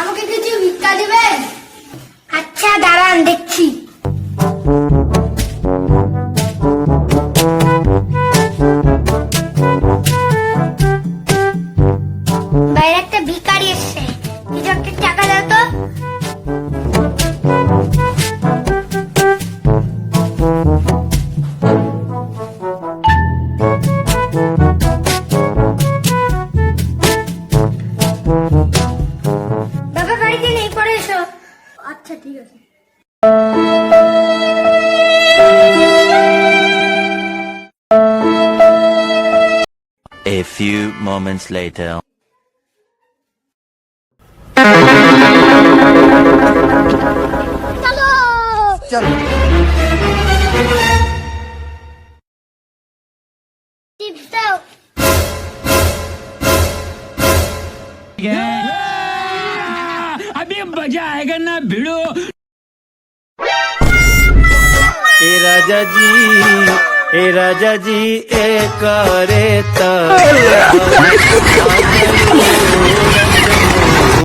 আমাকে কিছু ভিক্ষা দিবেন আচ্ছা দাঁড়ান দেখছি। Thank you. বাড়িতে নেই পরে এসো আচ্ছা ঠিক আছে A few moments later. চলো টিপস দাও अभी मज़ा आएगा ना भिड़ो। ए राजा जी ए राजा जी ए करे